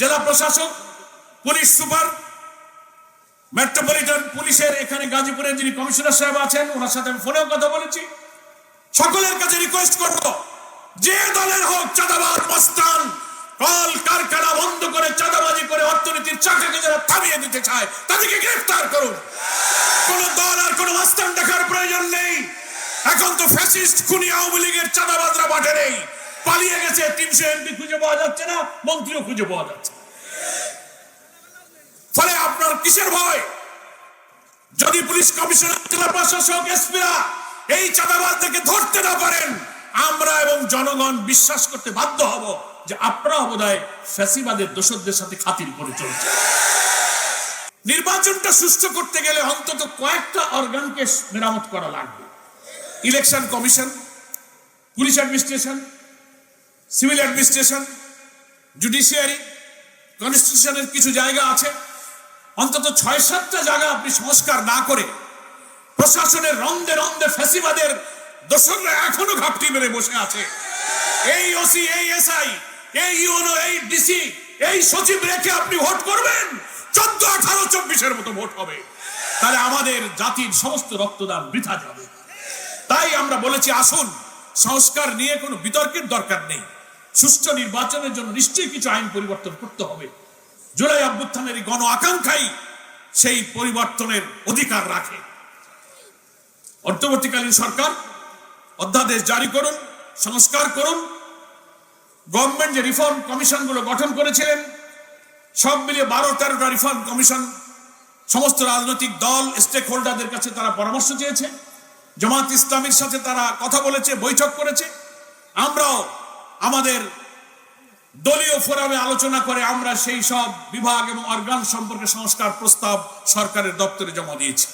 জেলা প্রশাসক, police super, metropolitan পুলিশের এখানে গাজীপুরের যিনি কমিশনার সাহেব আছেন, ওনার সাথে আমি ফোনেও কথা বলেছি। সকলের কাছে রিকোয়েস্ট করব, যে দলের হোক চাঁদাবাজ, মস্তান, কল, কারখানা বন্ধ করে চাঁদাবাজি করে অর্থনীতির চাকাকে যারা থামিয়ে দিতে চায়, তাদেরকে গ্রেফতার করুন। কোন দল আর কোন মস্তান দেখার প্রয়োজন নেই। এখন তো ফ্যাসিস্ট খুনি আওয়ামী লীগের চাঁদাবাজরা বাটে নেই। পালিয়ে গেছে তিনশো এমপি খুঁজে পাওয়া যাচ্ছে না, মন্ত্রীও খুঁজে পাওয়া যাচ্ছে ফলে আপনার কিসের ভয়? যদি পুলিশ কমিশনার জেলা প্রশাসক, এসপিরা এই চাঁদাবাজদেরকে ধরতে না পারেন, আমরা এবং জনগণ বিশ্বাস করতে বাধ্য হব যে আপনারা বোধহয় ফ্যাসিবাদের দোষরদের সাথে খাতির করে চলছে নির্বাচনটা সুস্থ করতে গেলে অন্তত কয়েকটা অর্গানকে মেরামত করা লাগবে। Election commission, police administration civil administration, judiciary, কনস্টিটিউশনের কিছু জায়গা আছে। অন্তত ছয় সাতটা জায়গা আপনি সংস্কার না করে প্রশাসনের রন্দে রন্দে ফ্যাসিবাদের দোসররা এখনও ঘাপটি মেরে বসে আছে। এই ওসি এই এসআই এই ইউনো এই ডিসি এই সচিব রেখে আপনি ভোট করবেন। চোদ্দ, আঠারো, চব্বিশের মতো ভোট হবে। তাহলে আমাদের জাতির সমস্ত রক্তদান বৃথা যাবে। তাই আমরা বলেছি, আসুন, সংস্কার নিয়ে কোনো বিতর্কের দরকার নেই। সুষ্ঠু নির্বাচনের জন্য নিশ্চয়ই কিছু আইন পরিবর্তন করতে হবে। জুলাই অভ্যুত্থানের এই গণ আকাঙ্ক্ষাই সেই পরিবর্তনের অধিকার রাখে। অন্তর্বর্তীকালীন সরকার, অধ্যাদেশ জারি করুন, সংস্কার করুন। গভর্নমেন্ট যে রিফর্ম কমিশনগুলো গঠন করেছিলেন, সব মিলিয়ে বারো তেরোটা রিফর্ম কমিশন সমস্ত রাজনৈতিক দল স্টেক হোল্ডারদের কাছে তারা পরামর্শ চেয়েছে। জামাত ইসলামের সাথে তারা কথা বলেছে, বৈঠক করেছে। আমরাও আমাদের দলীয় ফোরামে আলোচনা করে আমরা সেই সব বিভাগ এবং অর্গান সম্পর্কে সংস্কার প্রস্তাব সরকারের দপ্তরে জমা দিয়েছি।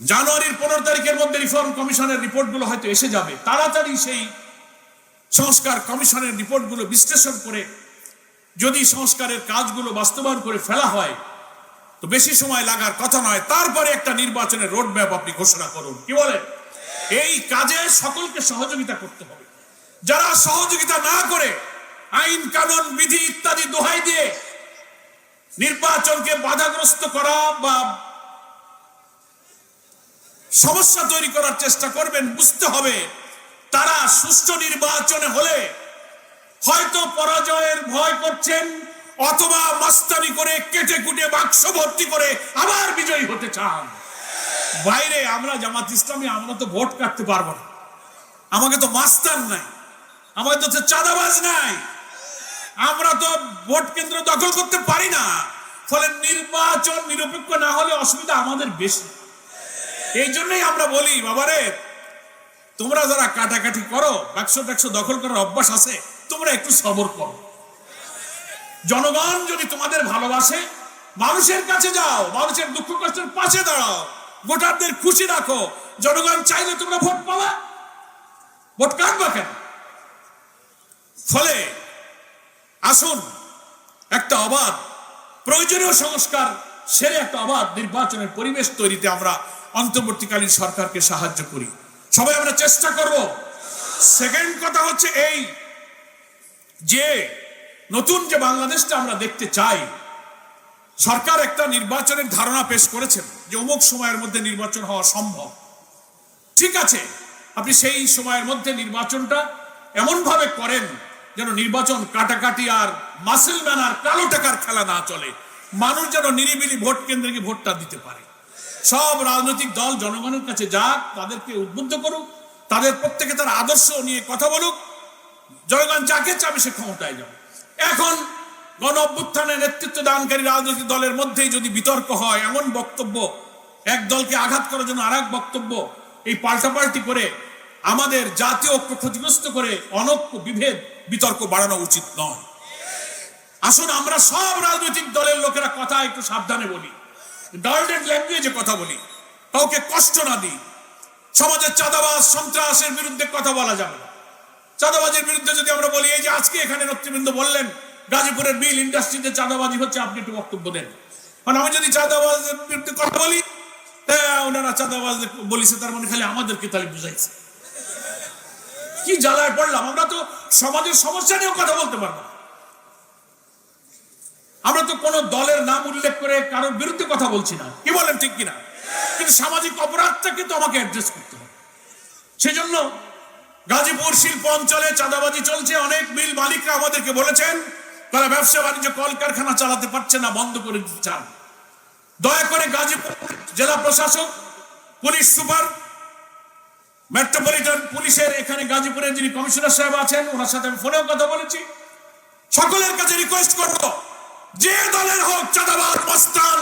জানুয়ারির পনেরো তারিখের মধ্যে রিফর্ম কমিশনের রিপোর্টগুলো হয়তো এসে যাবে। তাড়াতাড়ি সেই সংস্কার কমিশনের রিপোর্টগুলো বিশ্লেষণ করে যদি সংস্কারের কাজগুলো বাস্তবায়ন করে ফেলা হয়, তো বেশি সময় লাগার কথা নয়। তারপরে একটা নির্বাচনের রোড ম্যাপ আপনি ঘোষণা করুন। কি বলেন? এই কাজে সকলকে সহযোগিতা করতে হবে। যারা সহযোগিতা না করে, আইন, কানুন, বিধি ইত্যাদি দোহাই দিয়ে নির্বাচনকে বাধাগ্রস্ত করা বা সমস্যা তৈরি করার চেষ্টা করবেন, বুঝতে হবে তারা সুষ্ঠু নির্বাচনে হলে হয়তো পরাজয়ের ভয় করছেন অথবা মাস্তানি করে কেটে কুটে বাক্স ভর্তি করে আবার বিজয়ী হতে চান। বাইরে আমরা জামাত ইসলামী, আমরা তো ভোট কাটতে পারব না। আমাকে তো মাস্তান নাই। আমাদের তো চাঁদাবাজ নাই। আমরা তো ভোট কেন্দ্র দখল করতে পারি না। ফলে নির্বাচন নিরপেক্ষ না হলে অসুবিধা আমাদের বেশি। এই জন্যই আমরা বলি, বাবারে, তোমরা যারা কাটাকাটি করো, বাক্স টাক্স দখল করার অভ্যাস আছে, তোমরা একটু সবর করো। জনগণ যদি তোমাদের ভালোবাসে, মানুষের কাছে যাও, মানুষের দুঃখ কষ্টের পাশে দাঁড়াও, ভোটারদের খুশি রাখো। জনগণ চাইলে তোমরা ভোট পাবা। ভোট কাটবা কেন? ফলে আসুন একটা অবাধ, প্রয়োজনীয় সংস্কার, সেরে একটা অবাধ নির্বাচনের পরিবেশ তৈরিতে আমরা অন্তর্বর্তীকালীন সরকারকে সাহায্য করি। সবাই আমরা চেষ্টা করব। সেকেন্ড কথা হচ্ছে এই যে নতুন যে বাংলাদেশটা আমরা দেখতে চাই, সরকার একটা নির্বাচনের ধারণা পেশ করেছেন যে অমুক সময়ের মধ্যে নির্বাচন হওয়া সম্ভব। ঠিক আছে, আপনি সেই সময়ের মধ্যে নির্বাচনটা এমন ভাবে করেন যেন নির্বাচন কাটাকাটি আর মাসেল ম্যান আর কালো টাকার খেলা না চলে। মানুষ যেন নিরিবিলি ভোট কেন্দ্রে গিয়ে ভোটটা দিতে পারে। সব রাজনৈতিক দল জনগণের কাছে যাক, তাদেরকে উদ্বুদ্ধ করুক, তাদের প্রত্যেকে তার আদর্শ নিয়ে কথা বলুক। জনগণ যাকে চাবে সে ক্ষমতায় যাবে। এখন গণ অভ্যুত্থানের নেতৃত্ব দানকারী রাজনৈতিক দলের মধ্যেই যদি বিতর্ক হয়, এমন বক্তব্য, এক দলকে আঘাত করার জন্য আর বক্তব্য, এই পাল্টাপাল্টি করে আমাদের জাতীয় ঐক্য ক্ষতিগ্রস্ত করে অনৈক্য বিভেদ বিতর্ক বাড়ানো উচিত নয়। আসুন আমরা সব রাজনৈতিক দলের লোকেরা কথা একটু সাবধানে বলি। ডাল্টেড ল্যাঙ্গুয়েজে কথা বলি। কাউকে কষ্ট না দিই। সমাজের চাঁদাবাজ, সন্ত্রাসের বিরুদ্ধে কথা বলা যাবে চাঁদাবাজির বিরুদ্ধে যদি আমরা বলি, এই যে আজকে এখানে নেতৃবৃন্দ বললেন, গাজীপুরের মিল ইন্ডাস্ট্রিতে চাঁদাবাজি হচ্ছে, আপনি একটু বক্তব্য দেন। কারণ আমি যদি চাঁদাবাজের বিরুদ্ধে কথা বলি হ্যাঁ ওনারা চাঁদাবাজ বলিছে, তার মানে খালি আমাদেরকে তাহলে বুঝাইছে। কি জ্বালায় পড়লাম? আমরা তো সমাজের সমস্যা নিয়েও কথা বলতে পারব আমরা তো কোনো দলের নাম উল্লেখ করে কারোর বিরুদ্ধে কথা বলছি না। কি বলেন ঠিক কিনা? কিন্তু সামাজিক অপরাধটাকে তো আমাকে অ্যাড্রেস করতে হবে। সেজন্য গাজীপুর শিল্প অঞ্চলে চাঁদাবাজি চলছে, অনেক মিল মালিকরা আমাদেরকে বলেছেন, তারা ব্যবসা বাণিজ্য কলকারখানা চালাতে পারছে না, বন্ধ করে দিতে চান। দয়া করে গাজীপুর জেলা প্রশাসক, পুলিশ সুপার মেট্রোপলিটন পুলিশের এখানে গাজীপুরের যিনি কমিশনার সাহেব আছেন, ওনার সাথে আমি ফোনেও কথা বলেছি। সকলের কাছে রিকোয়েস্ট করব, যে দলের হোক চাঁদাবাজ, মস্তান,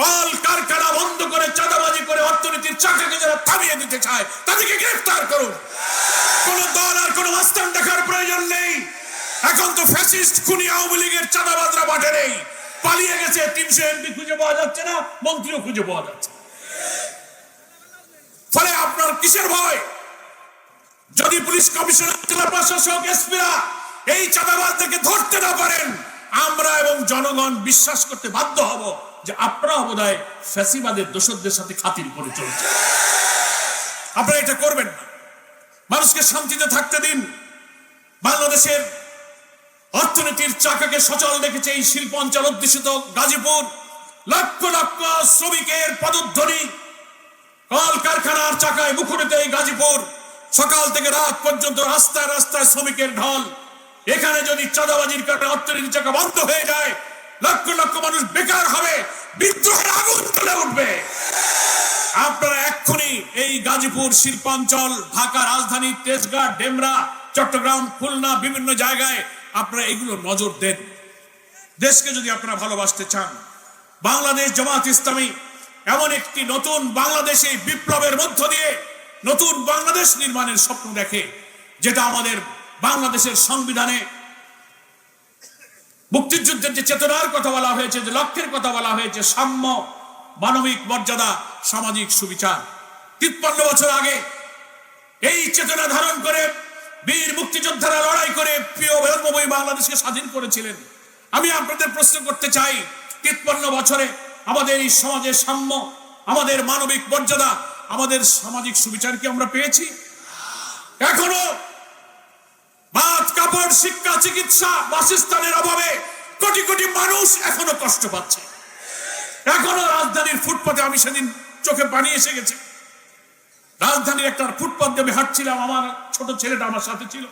কল, কারখানা বন্ধ করে চাঁদাবাজি করে অর্থনীতির চাকাকে যারা থামিয়ে দিতে চায়, তাদেরকে গ্রেফতার করুন। কোন দল আর কোন মাস্তান দেখার প্রয়োজন নেই। এখন তো ফ্যাসিস্ট খুনি আওয়ামী লীগের চাঁদাবাজরা মাঠে নেই। পালিয়ে গেছে, তিনশো এমপি খুঁজে পাওয়া যাচ্ছে না, মন্ত্রীও খুঁজে পাওয়া যাচ্ছে। ফলে আপনার কিসের ভয়? যদি পুলিশ কমিশনার, জেলা প্রশাসক, এসপিরা এই চাঁদাবাজদেরকে ধরতে না পারেন, আমরা এবং জনগণ বিশ্বাস করতে বাধ্য হব যে আপনারা বোধহয় ফ্যাসিবাদের দোষরদের সাথে খাতির করে চলছে আপনারা এটা করবেন না। মানুষকে শান্তিতে থাকতে দিন। বাংলাদেশের অর্থনীতির চাকাকে সচল রেখেছে এই শিল্প অঞ্চল অধ্যুষিত গাজীপুর। লক্ষ লক্ষ শ্রমিকের পদধ্বনি। কল কারখানার চাকায় মুখরিত এই গাজীপুর। সকাল থেকে রাত পর্যন্ত রাস্তায় রাস্তায় শ্রমিকের ঢল। এখানে যদি চাঁদাবাজির কারণে অর্থনীতি চাকা বন্ধ হয়ে যায়, লক্ষ লক্ষ মানুষ বেকার হবে, বিদ্রোহের আগুন তুলে উঠবে। আপনারা এক্ষুনি এই গাজীপুর শিল্পাঞ্চল, ঢাকা রাজধানী তেজগাঁ ডেমরা, চট্টগ্রাম, খুলনা বিভিন্ন জায়গায় আপনারা এগুলো নজর দেন। দেশকে যদি আপনারা ভালোবাসতে চান, বাংলাদেশ জামাত ইসলামী এমন একটি নতুন বাংলাদেশে বিপ্লবের মধ্য দিয়ে নতুন বাংলাদেশ নির্মাণের স্বপ্ন দেখে, যেটা আমাদের বাংলাদেশের সংবিধানে মুক্তিযুদ্ধের যে চেতনার কথা বলা হয়েছে, যে লক্ষ্যের কথা বলা হয়েছে, সাম্য, মানবিক মর্যাদা, সামাজিক সুবিচার। তিপ্পান্ন বছর আগে এই চেতনা ধারণ করে বীর মুক্তিযোদ্ধারা লড়াই করে প্রিয় বঙ্গভূমি বাংলাদেশকে স্বাধীন করেছিলেন। আমি আপনাদের প্রশ্ন করতে চাই, তিপ্পান্ন বছরে আমাদের এই সমাজের সাম্য, আমাদের মানবিক মর্যাদা, আমাদের সামাজিক সুবিচার কি আমরা পেয়েছি? এখনও ভাত কাপড়, শিক্ষা, চিকিৎসা, বাসস্থানের অভাবে কোটি কোটি মানুষ এখনও কষ্ট পাচ্ছে। এখনও রাজধানীর ফুটপাতে আমি সেদিন চোখে পানি এসে গেছে। রাজধানীর একটা ফুটপাত আমি হাঁটছিলাম, আমার ছোট ছেলেটা আমার সাথে ছিল।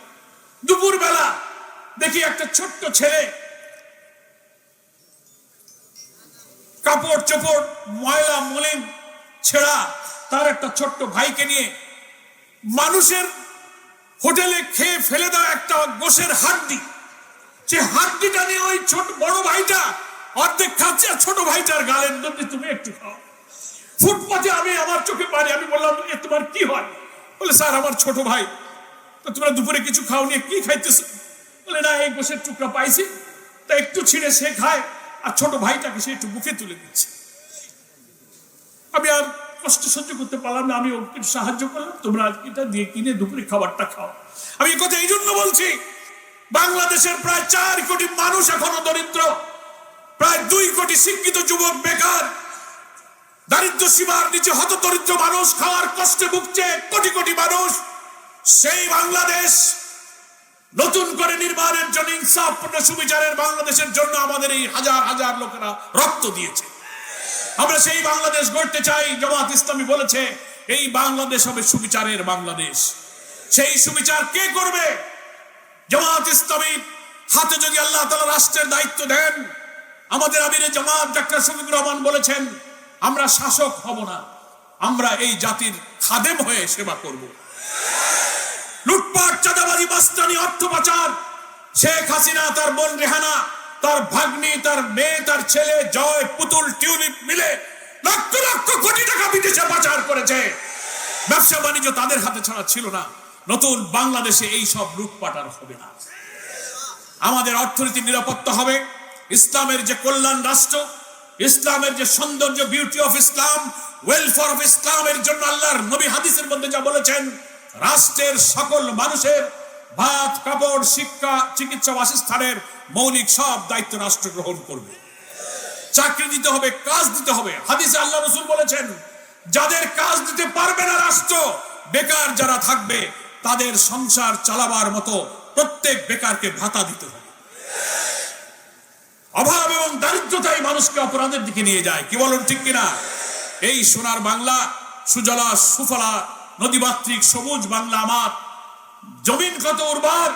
দুপুর বেলা দেখি একটা ছোট্ট ছেলে কাপড় চোপড়, ময়লা, মলিন ছেঁড়া, তার একটা ছোট্ট ভাইকে নিয়ে মানুষের হোটেলে খেয়ে ফেলে দেওয়া একটা গোশের হাড্ডি। যে হাড্ডিটা নিয়ে ওই ছোট বড় ভাইটা অর্ধেক খাচ্ছে আর ছোট ভাইটার গালের মধ্যে তুমি একটু খাও। ফুটপাতে আমি আমার চোখে পানি, আমি বললাম, এ, তোমার কি হয়? বলে, স্যার, আমার ছোট ভাই। তো তোমরা দুপুরে কিছু খাও নিয়ে কি খাইতেছো? বলে, না, এই গোশের টুকরা পাইছি। তা একটু ছিঁড়ে সে খায়। আর ছোট ভাইটাকে সে একটু মুখে তুলে দিচ্ছে। আমি আর কষ্ট সহ্য করতে পারলাম না, আমি ওকে সাহায্য করলাম, তোমরা আজকে এটা দিয়ে কিনে দুপুরে খাবারটা খাও। আমি এই কথা এই জন্য বলছি, বাংলাদেশের প্রায় চার কোটি মানুষ এখনও দরিদ্র, প্রায় দুই কোটি শিক্ষিত যুবক বেকার, দারিদ্র সীমার নিচে হত দরিদ্র মানুষ খাওয়ার কষ্টে ভুগছে কোটি কোটি মানুষ। সেই বাংলাদেশ নতুন করে নির্মাণের জন্য, ইনসাফপূর্ণ সুবিচারের বাংলাদেশের জন্য আমাদের এই হাজার হাজার লোকেরা রক্ত দিয়েছে। আমরা সেই বাংলাদেশ গড়তে চাই, জামাত ইসলামী বলেছে, এই বাংলাদেশ হবে সুবিচারের বাংলাদেশ। সেই সুবিচার কে করবে? জামাত ইসলামী হাতে যদি আল্লাহ তালা রাষ্ট্রের দায়িত্ব দেন, আমাদের আমিরে জামাত ডাক্তার শফিকুর রহমান বলেছেন, আমরা শাসক হব না, আমরা এই জাতির খাদেম হয়ে সেবা করব। লুটপাট, চাঁদাবাজি বাস্তানি অর্থ পাচার। শেখ হাসিনা, তার বোন রেহানা, তার ভাগ্নি, তার মেয়ে, তার ছেলে, জয়, পুতুল, টিউলিপ মিলে লক্ষ লক্ষ কোটি টাকা বিদেশে পাচার করেছে। ব্যবসা বাণিজ্য তাদের হাতে ছাড়া ছিল না। নতুন বাংলাদেশে এই সব লুটপাট আর হবে না। আমাদের অর্থনীতির নিরাপত্তা হবে। ইসলামের যে কল্যাণ রাষ্ট্র, ইসলামের যে সৌন্দর্য beauty of Islam welfare of ইসলামের জন্য আল্লাহর নবী হাদিসের মধ্যে যা বলেছেন রাষ্ট্রের সকল মানুষের ভাত, কাপড়, শিক্ষা, চিকিৎসা বাসস্থানের মৌলিক সব দায়িত্ব রাষ্ট্র গ্রহণ করবে। চাকরি দিতে হবে, কাজ দিতে হবে। হাদিসে আল্লাহ রসুল বলেছেন, যাদের কাজ দিতে পারবে না রাষ্ট্র, বেকার যারা থাকবে, তাদের সংসার চালাবার মতো প্রত্যেক বেকারকে ভাতা দিতে হবে। অভাব এবং দারিদ্রতাই মানুষকে অপরাধের দিকে নিয়ে যায়। কি বলেন ঠিক কিনা? এই সোনার বাংলা সুজলা সুফলা নদীমাতৃক, সবুজ বাংলা আমার। জমিন কত উর্বর?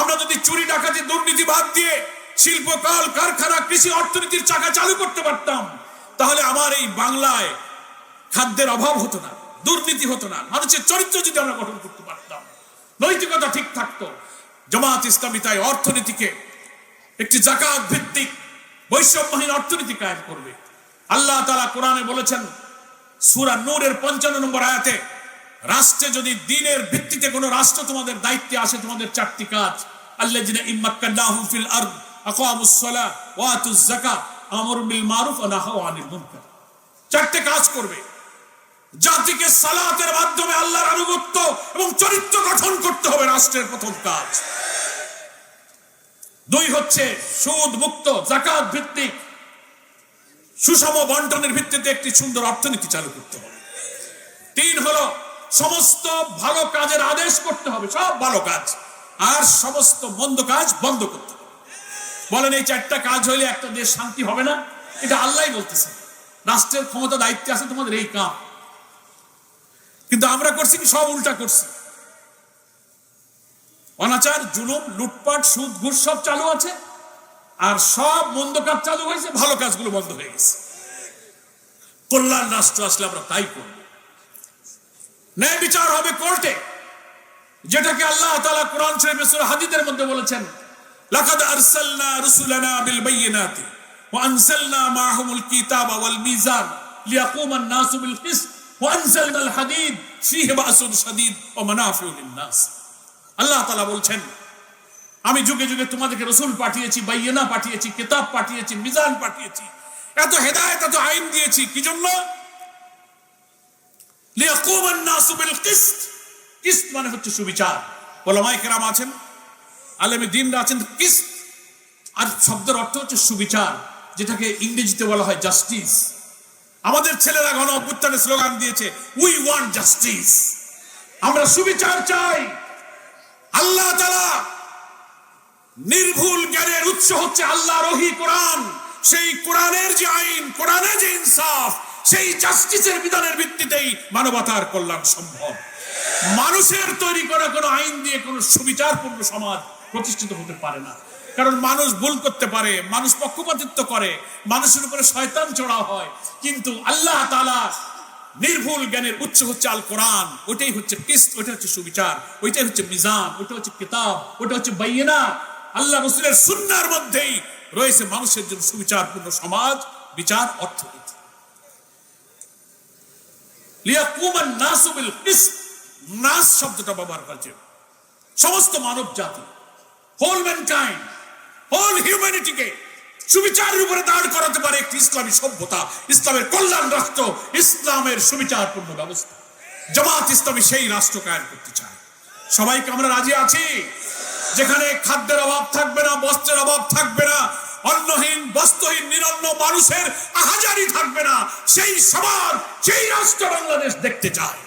আমরা যদি চুরি, ডাকাতি, দুর্নীতি বাদ দিয়ে শিল্প, কল, কারখানা, কৃষি, অর্থনীতির চাকা চালু করতে পারতাম, তাহলে আমার এই বাংলায় খাদ্যের অভাব হতো না, দুর্নীতি হতো না, মানুষের চরিত্র যদি আমরা গঠন করতে পারতাম। নৈতিকতা ঠিক থাকতো। জমাত ইসলামী তাই অর্থনীতিকে একটি জাকাত ভিত্তিক, বৈষম্যহীন অর্থনীতি কায়েম করবে। আল্লাহ তালা কোরআনে বলেছেন, সুরা নূরের পঞ্চান্ন নম্বর আয়াতে রাষ্ট্রে যদি দিনের ভিত্তিতে কোনো রাষ্ট্র তোমাদের দায়িত্বে আসে, তোমাদের চারটি কাজ আল্লাহ জিনা ইম্মাক্কান্নাহুম ফিল আরদ, আকামুস সালাহ, ওয়া আতুজ যাকাত আমরু বিল মারুফ ওয়া নাহাউ আনিল মুনকার। চারটে কাজ করবে। জাতিকে সালাতের মাধ্যমে আল্লাহর আনুগত্য এবং চরিত্র গঠন করতে হবে রাষ্ট্রের প্রথম কাজ। দুই হচ্ছে সুদ মুক্ত জাকাত ভিত্তিক। সুষম বন্টনের ভিত্তিতে একটি সুন্দর অর্থনীতি চালু করতে হবে। তিন হলো সমস্ত ভালো কাজের আদেশ করতে হবে, সব ভালো কাজ। আর সমস্ত মন্দ কাজ বন্ধ করতে হবে। বলেন, এই চারটা কাজ হইলে একটা দেশ শান্তি হবে না? এটা আল্লাহ বলতেছে। রাষ্ট্রের ক্ষমতা, দায়িত্বে আছে তোমাদের, এই কাম। কিন্তু আমরা করছি কি? সব উল্টা করছি। অনাচার, জুলুম, লুটপাট, সুদ, ঘুষ সব চালু আছে। আর সব মন্দ কাজ চালু হয়েছে, ভালো কাজগুলো বন্ধ হয়ে গেছে। কল্যাণ রাষ্ট্র আসলে আমরা তাই করব। ন্যায় বিচার হবে কোর্টে, যেটাকে আল্লাহ তাআলা কোরআন হাদিদের মধ্যে বলেছেন বলছেন, আমি যুগে যুগে তোমাদেরকে রসুল পাঠিয়েছি, বাইয়েনা পাঠিয়েছি, কিতাব পাঠিয়েছি, মিজান পাঠিয়েছি, এত হেদায়েত, এত আইন দিয়েছি কি জন্য কিসত মানে হচ্ছে সুবিচার। কেরাম আছেন, আলেমে দিনরা আছেন কিসত? আর শব্দের অর্থ হচ্ছে সুবিচার, যেটাকে ইংরেজিতে বলা হয় জাস্টিস। আমাদের ছেলেরা গণ অভ্যুত্থানের স্লোগান দিয়েছে উই ওয়ান্ট জাস্টিস আমরা সুবিচার চাই। আল্লাহ তাআলা নির্ভুল জ্ঞানের উৎস হচ্ছে আল্লাহ রহি কোরআন। সেই কোরআনের যে আইন, কোরআনের যে ইনসাফ সেই জাস্টিসের বিধানের ভিত্তিতেই মানবতার কল্যাণ সম্ভব। মানুষের তৈরি করা কোনো আইন দিয়ে কোনো সুবিচারপূর্ণ সমাজ প্রতিষ্ঠিত হতে পারে না। কারণ মানুষ ভুল করতে পারে, মানুষ পক্ষপাতিত্ব করে, মানুষের উপরে শয়তান চড়া হয়। কিন্তু আল্লাহ তালা নির্ভুল জ্ঞানের উৎস হচ্ছে আল কোরআন। ওটাই হচ্ছে কিস্ত ওটা হচ্ছে সুবিচার, ওইটাই হচ্ছে মিজান ওটা হচ্ছে কিতাব ওটা হচ্ছে বাইনা আল্লাহ রসুলের সুন্নার মধ্যেই রয়েছে মানুষের জন্য সুবিচারপূর্ণ সমাজ, বিচার, অর্থনীতি। লিয়াকুমান শব্দটা ব্যবহার করেছে। সমস্ত মানব জাতি হোল ম্যানকাইন্ড হোল হিউম্যানিটিকে সুবিচারের উপরে দাঁড় করাতে পারে একটি ইসলামী সভ্যতা, ইসলামের কল্যাণ রাষ্ট্র, ইসলামের সুবিচারপূর্ণ ব্যবস্থা। জামাত ইসলামী সেই রাষ্ট্র কায়েম করতে চায়। সবাইকে আমরা রাজি আছি? যেখানে খাদ্যের অভাব থাকবে না, বস্ত্রের অভাব থাকবে না অন্নহীন বস্তুহীন নিরন্ন মানুষের আহাজারি থাকবে না। সেই সমাজ সেই রাষ্ট্র বাংলাদেশ দেখতে চায়।